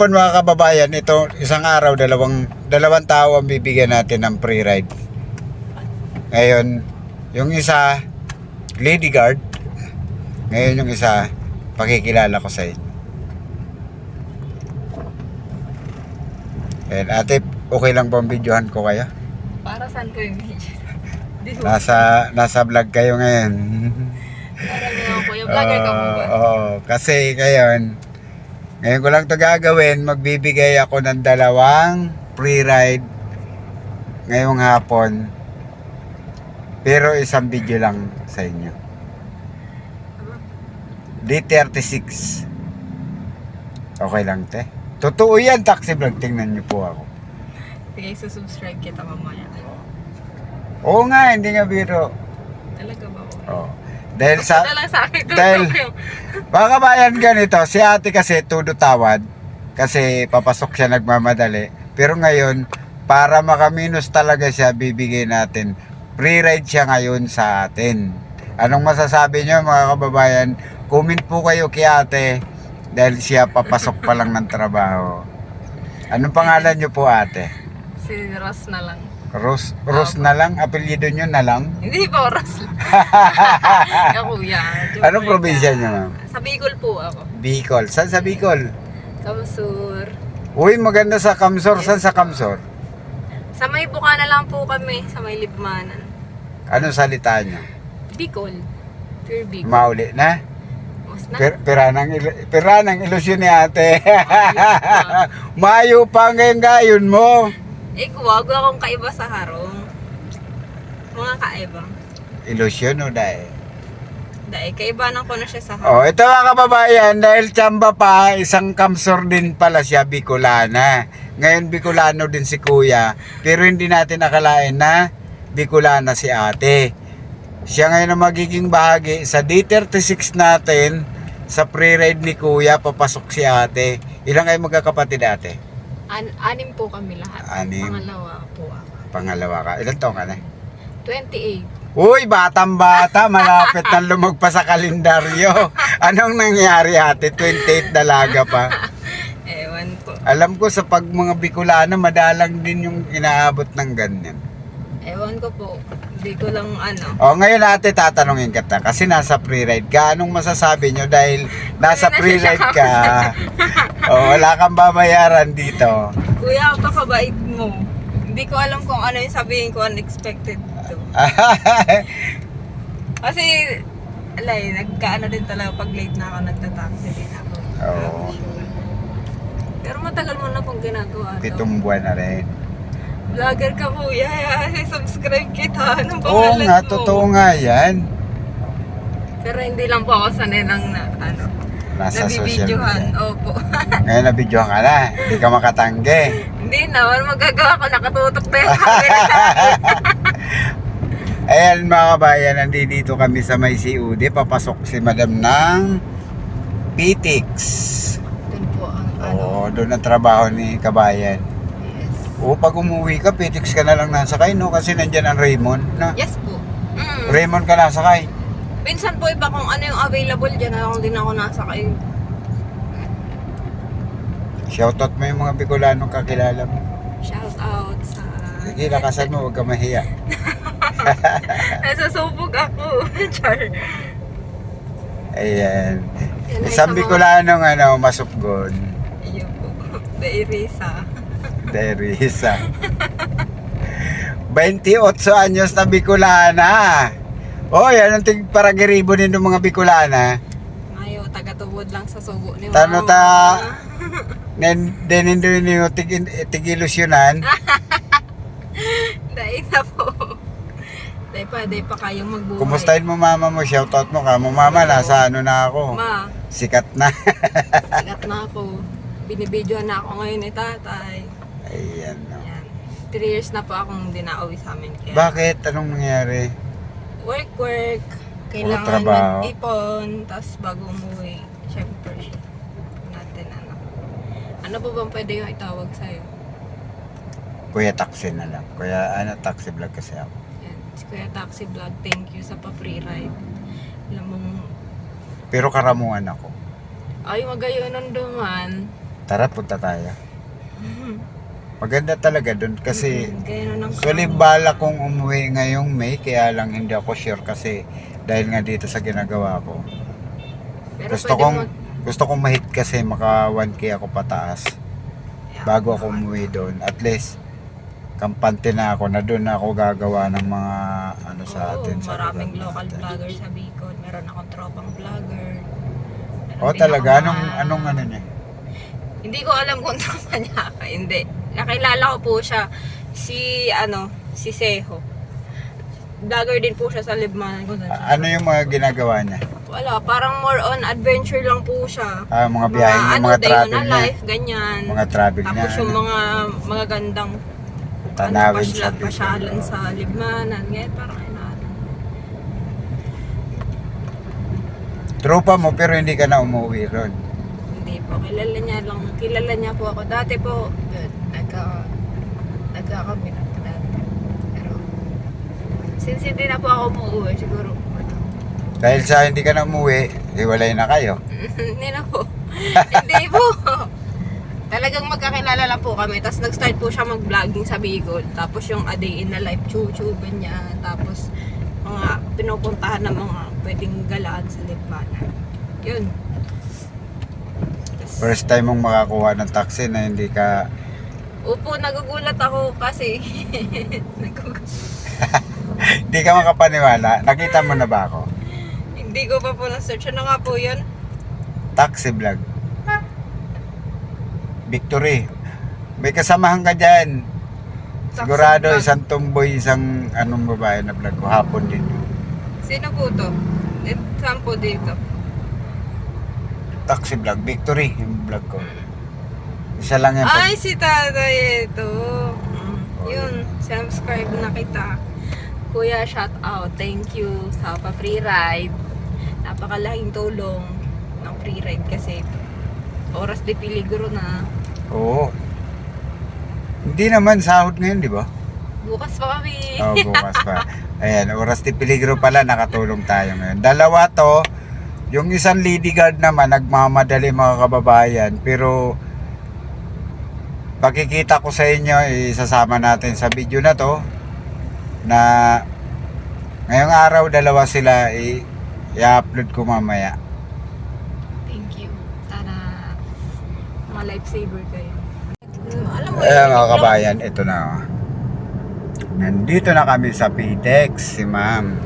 hapon mga kababayan, ito isang araw, dalawang, dalawang tao ang bibigyan natin ng free ride. Ngayon, yung isa, lady guard. Ngayon yung isa, pakikilala ko sa inyo. Ayan, ate, okay lang ba ang videohan ko kaya? Para saan ko yung video? Nasa, nasa vlog kayo ngayon. Para mo kuya, vlogger ka mo ba? Oo, oo. kasi ngayon, ngayon ko lang to gagawin, magbibigay ako ng dalawang free ride ngayong hapon. Pero isang video lang sa inyo. D36. Okay lang, te. Totoo yan, taxi vlog. Tingnan niyo po ako. Sige, susubscribe kita mamaya. Oo nga, hindi nga biro. Talaga ba? Oo. Dahil sa... Lang sa akin. dahil- Mga kabayan ganito, si ate kasi tudo tawad kasi papasok siya nagmamadali. Pero ngayon, para makaminos talaga siya, bibigay natin. Free ride siya ngayon sa atin. Anong masasabi niyo mga kababayan? Comment po kayo kay ate dahil siya papasok pa lang ng trabaho. Anong pangalan niyo po ate? Si Ross na lang. Ros, Ros na lang? Apelyido niyo na lang? Hindi po, Ross lang. Ka kuya. Anong probinsya niyo ma'am? Sa Bicol po ako. Bicol. Saan sa Bicol? Kamsur. Uy, maganda sa Kamsor. Saan sa Kamsor? Sa may Bukana lang po kami. Sa may Libmanan. Anong salita niyo? Bicol. Pure Bicol. Mauli na? Mas na. Per, piranang, ilo- piranang ilusyon ni ate. Mayo pa ngayon gayon mo. Eh, wag akong kaiba sa harong. Mga kaiba. Ilusyon o dahil? Dahil kaibanan ko na siya sa harong. Oh, ito mga kababayan, dahil tsamba pa, isang kamsor din pala siya, Bicolana. Ngayon Bicolano din si kuya, pero hindi natin akalain na Bicolana si ate. Siya ngayon ang magiging bahagi sa D36 natin, sa pre-ride ni kuya, papasok si ate. Ilang kayo magkakapatid ate? An- anim po kami lahat. Anim. Pangalawa po ako. Pangalawa ka. Ilan taong ka na? 28. Uy, batang bata, malapit na lumagpas sa kalendaryo. Anong nangyari ate? 28 dalaga pa. Ewan po. Alam ko sa pag mga Bicolana, madalang din yung inaabot ng ganyan. Ewan ko po. Hindi ko lang ano. O, ngayon ate, tatanungin kita. Kasi nasa pre-ride ka. Anong masasabi nyo dahil nasa pre-ride ka? o, wala kang babayaran dito. Kuya, pakabait mo. Hindi ko alam kung ano yung sabihin ko unexpected to. Kasi, alay, nagkaano din talaga pag late na ako, nagtataxi din ako. Oo. Pero matagal mo na pong ginagawa to. Pitong buwan na rin. Vlogger ka kuya, subscribe kita. Anong Oo pangalan nga, mo? totoo nga yan. Pero hindi lang po ako sanay lang na, ano, Nasa social nabibidyohan. media. Opo. Ngayon nabidyohan ka na. Hindi ka makatanggi. hindi na, ano magagawa ko, nakatutok na yung camera sa akin. Ayan mga kabayan, nandito kami sa may CUD. Papasok si madam ng PTX. Doon po ang ano. Oo, doon ang trabaho ni kabayan. Oo, pag umuwi ka, PTX ka na lang nasakay, no? Kasi nandyan ang Raymond. Na. Yes po. Mm. Raymond ka nasakay. Minsan po iba kung ano yung available dyan, lang din ako nasa kayo. Shoutout mo yung mga Bicolano kakilala mo. Shout out sa... Sige, lakasan mo, huwag ka mahiya. Nasusubog ako. Char. Ayan. Yan Isang Bicolanong ano, masupgon. Ayun po. Dairisa. Teresa. 28 anyos na Bicolana. Oh, yan ang tig paragiribo nito mga Bicolana. Mayo, taga-tubod lang sa sugo ni Tano ta nen denin din niyo tig tigilusyonan. Dahil na po. Dahil pa, dahil pa kayong magbuhay. Kumustahin mo mama mo, shoutout mo ka. Mo mama nasa ano na ako. Ma, Sikat na. sigat na ako. Binibidyohan na ako ngayon ni tatay. Ayan. no. Yan. Three years na po akong hindi nauwi sa amin. Kaya Bakit? Anong nangyari? work, work. Kailangan trabaho. mag-ipon. Tapos bago umuwi, syempre, natin ano. Ano po bang pwede yung itawag sa'yo? Kuya taxi na lang. Kuya ano taxi vlog kasi ako. Yan. Si Kuya Taxi Vlog, thank you sa pa-free ride. Alam mong, Pero karamuan ako. ay magayon ng duman. Tara, punta tayo. Maganda talaga doon kasi Mm, Actually, bala kong umuwi ngayong May, kaya lang hindi ako sure kasi dahil nga dito sa ginagawa ko. Pero gusto kong mo- gusto kong mahit kasi maka 1k ako pataas bago ako umuwi doon. At least kampante na ako na doon ako gagawa ng mga ano sa Oo, atin sa maraming local natin. vlogger sa Bicol. Meron akong tropang vlogger. Meron Oh, talaga anong anong ano niya? Hindi ko alam kung tropa niya ka. Hindi. Nakilala ko po siya. Si, ano, si Seho. Vlogger din po siya sa Libmanan. A- Ano yung mga ginagawa niya? Wala, parang more on adventure lang po siya. Ah, mga biyahe niya, ano, mga travel niya. life, ganyan. Mga travel niya. Tapos yung ano? mga magagandang Tanawin ano, sa pasya- pasyalan sa Libmanan. Ngayon parang. Tropa mo pero hindi ka na umuwi ron. Hindi po, kilala niya lang. Kilala niya po ako. Dati po, nagka, nagkakami na po dati. Pero, since hindi na po ako umuwi, siguro, ano, Dahil sa hindi ka na umuwi, hiwalay na kayo. hindi na po. hindi po. Talagang magkakilala lang po kami. Tapos nag-start po siya mag-vlogging sa Bicol. Tapos yung a day in a life, chuchuba niya. Tapos mga pinupuntahan ng mga pwedeng galaan sa Libmanan. Yun. First time mong makakuha ng taxi na hindi ka Opo, nagugulat ako kasi hindi ka makapaniwala. Nakita mo na ba ako? Hindi ko pa po na-search. Ano nga po yun? Taxi vlog. Victory. May kasamahan ka dyan. Sigurado vlog. isang tumboy, isang anong babae na vlog ko. Hapon din yun. Sino po to? Saan po dito? Taxi vlog. Victory yung vlog ko. Isa lang yan. Ay, si tatay ito. Mm, Yun, subscribe na kita. Kuya, shout out. Thank you sa pa-free ride. Napakalaking tulong ng free ride kasi oras de peligro na. Oo. Hindi naman sahod ngayon, di ba? Bukas pa kami. Oo, bukas pa. Ayan, oras de peligro pala, nakatulong tayo ngayon. Dalawa to, yung isang lady guard naman, nagmamadali mga kababayan, pero pakikita ko sa inyo, isasama natin sa video na to, na ngayong araw, dalawa sila, i-upload ko mamaya. Thank you. Sana mga lifesaver kayo. Alam mo, yun, mga kabayan, ito na. oh. Nandito na kami sa PDEX, si ma'am.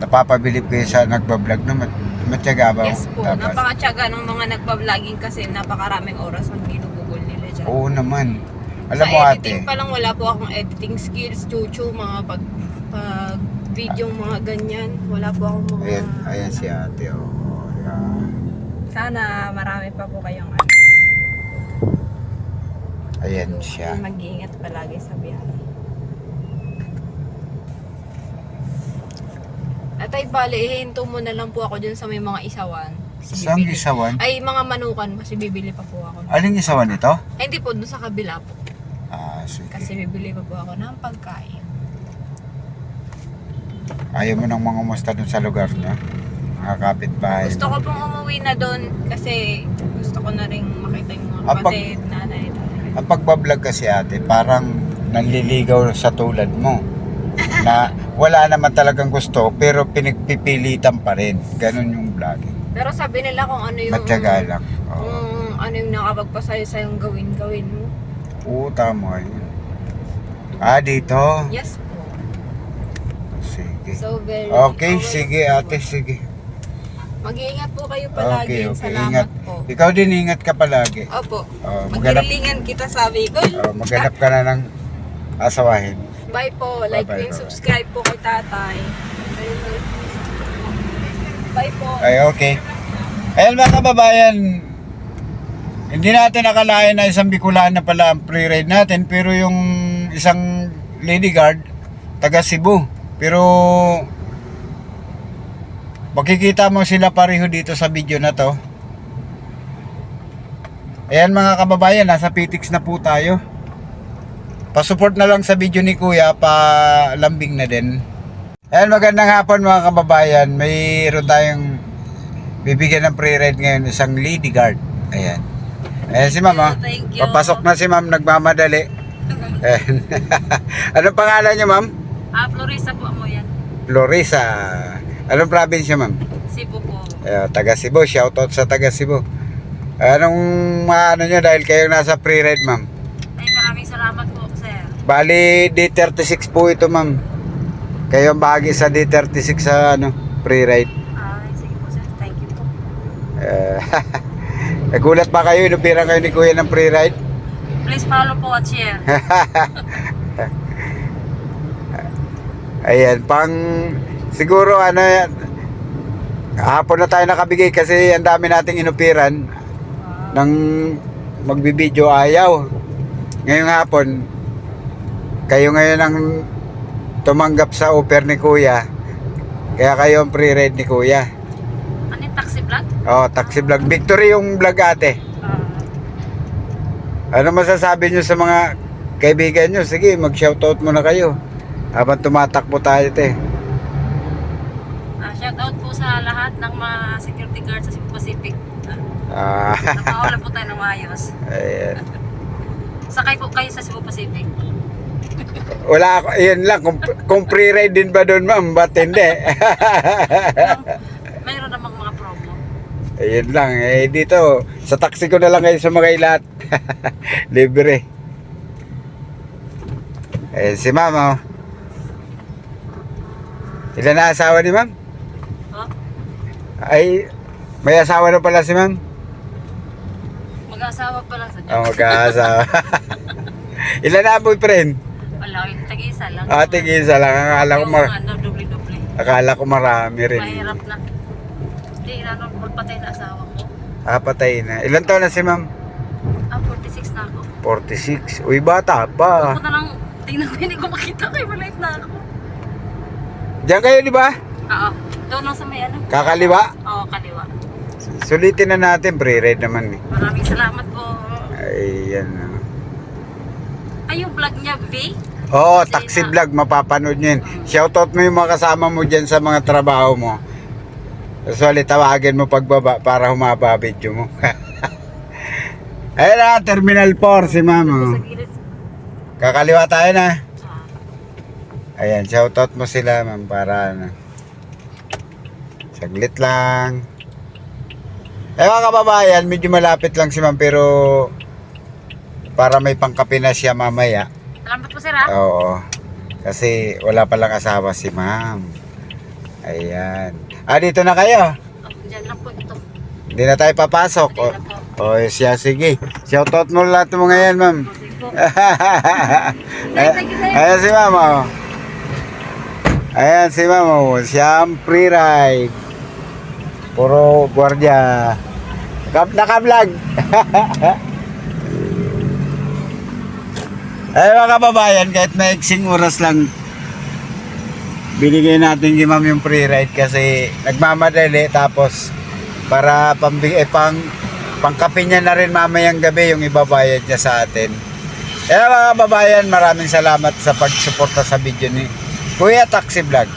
Napapabilib kayo sa nagbablog na mat matyaga ba? Yes po, Dapat? napakatyaga ng mga nagpa-vlogging kasi napakaraming oras ang ginugugol nila dyan. Oo naman. Alam sa mo editing ate, pa lang wala po akong editing skills, chuchu, mga pag, pag video mga ganyan. Wala po akong mga... ayan, ayan si ate. Oh. Ayan. Sana marami pa po kayong ano, Ayan siya. mag-iingat palagi sa biyahe. At ay bali, ihinto mo na lang po ako dyan sa may mga isawan. Kasi Saan bibili- isawan? Ay, mga manukan kasi bibili pa po ako. Aling isawan ito? Ay, hindi po, doon sa kabila po. Ah, sige. Kasi bibili pa po ako ng pagkain. Ayaw mo nang mangumusta dun sa lugar niya? Mga kapitbahay Gusto ko pong umuwi na doon kasi gusto ko na rin makita yung mga Ah, pag- kapatid, nanay, tatay. Ang pagbablog kasi ate, parang nanliligaw sa tulad mo. Na wala naman talagang gusto, pero pinagpipilitan pa rin. Ganon yung vlogging. Pero sabi nila kung ano yung... Matyaga lang. Oo. Kung ano yung nakapagpasaya sa yung gawin-gawin mo. Oo, tama yun. Ah, dito? Yes po. Sige. So very... Okay, okay sige po. ate, sige. Mag-iingat po kayo palagi. Okay, okay. Salamat Ingat. po. Ikaw din ingat ka palagi. Opo. Oh, maghanap, Magkirilingan kita sa Bicol. oh, maghanap ka na ng asawahin. Bye po. Like Bye-bye, and subscribe po kay tatay. Bye po. Ay, okay. Ayan mga kababayan, hindi natin nakalain na isang Bicolana na pala ang pre-ride natin, pero yung isang lady guard, taga Cebu. Pero, makikita mo sila pareho dito sa video na to. Ayan mga kababayan, nasa PTX na po tayo. Pasupport na lang sa video ni Kuya, pa lambing na din. Ayan, magandang hapon mga kababayan. Mayroon tayong bibigyan ng free ride ngayon isang lady guard. Ayan. Ayan si ma'am, oh. Thank you. Papasok na si ma'am, nagmamadali. Ayan. Anong pangalan niyo, ma'am? Ah, Florisa po mo yan. Florisa. Anong probinsya, ma'am? Cebu po. Ayan, taga Cebu. Shoutout sa taga Cebu. Anong ano nyo dahil kayo nasa free ride, ma'am? Ay, maraming salamat po, sir. Bali, D36 po ito, ma'am. Kayo ang bahagi sa D36 sa ano, free ride. Ay, sige po, sir. Thank you po. Uh, nagulat ba kayo? Inupira kayo ni Kuya ng free ride? Please follow po at share. Ayan, pang siguro ano yan, hapon na tayo nakabigay kasi ang dami nating inupiran ng magbibideo ayaw. Ngayong hapon, kayo ngayon ang tumanggap sa offer ni Kuya. Kaya kayo ang free ride ni Kuya. Ano yung taxi vlog? Oh, taxi vlog. Victory yung vlog ate. Ah, Ano masasabi nyo sa mga kaibigan nyo? Sige, mag-shoutout muna kayo. Habang tumatakbo tayo, te. ah, shout out po sa lahat ng mga security guards sa Cebu Pacific. Ah, Napakawalan po tayo ng maayos. ayan. Sakay po kayo sa Cebu Pacific. Wala ako, yun lang. Kung, kung free ride din ba doon, ma'am? Ba't hindi? Mayroon namang mga promo. Ayun lang. Eh, dito, sa taxi ko na lang kayo sumakay lahat. Libre. Eh, si ma'am, oh. Ilan na asawa ni ma'am? Oh, Ay, may asawa na pala si ma'am. mag-asawa pa lang sa Oh, magkaasawa. Ilan na ang boyfriend? Wala, yung tag-isa lang. Ah, tig-isa lang. Akala ko, mar- ano, doble-doble. akala ko marami rin. Mahirap na. Hindi, ano, patay na asawa ko. Ah, patay na. Ilan taon na si ma'am? Ah, 46 na ako. 46. Uy, bata pa. Ako na lang, tingnan ko, hindi ko makita kayo, maliit na ako. Diyan kayo, di ba? Oo, doon lang sa may ano. Kakaliwa. Oo, kaliwa. Sulitin na natin. Pre-read naman eh. Maraming salamat po. Ayan. na. Ay, yung vlog niya, V? Oo, Kasi taxi vlog. Mapapanood nyo yun. Shoutout mo yung mga kasama mo dyan sa mga trabaho mo. Usually, tawagin mo pagbaba para humaba video mo. Ayan na, Terminal 4 si ma'am. oh. Kakaliwa tayo na. Ah, Ayan, shoutout mo sila ma'am para ano. Saglit lang. Eh mga kababayan, medyo malapit lang si ma'am pero para may pangkape na siya mamaya. Salamat po, sir, ha? Oo. Kasi wala palang asawa si ma'am. Ayan. Ah, dito na kayo. Oh, dyan lang po ito. Hindi na tayo papasok. Dyan na po. O, o siya, sige. Shoutout mo lahat mo ngayon, ma'am. Oh, sige po. Thank you, sir. Ayan si ma'am, oh. Ayan si ma'am, oh. Siya ang free ride. Puro gwardiya. Naka- Naka-vlog. Ay mga kababayan, kahit maiksing oras lang, binigay natin kay ma'am yung free ride kasi nagmamadali tapos para pambi eh, pang pangkape niya na rin mamayang gabi yung ibabayad niya sa atin. Kaya mga kababayan, maraming salamat sa pagsuporta sa video ni Kuya Taxi Vlog.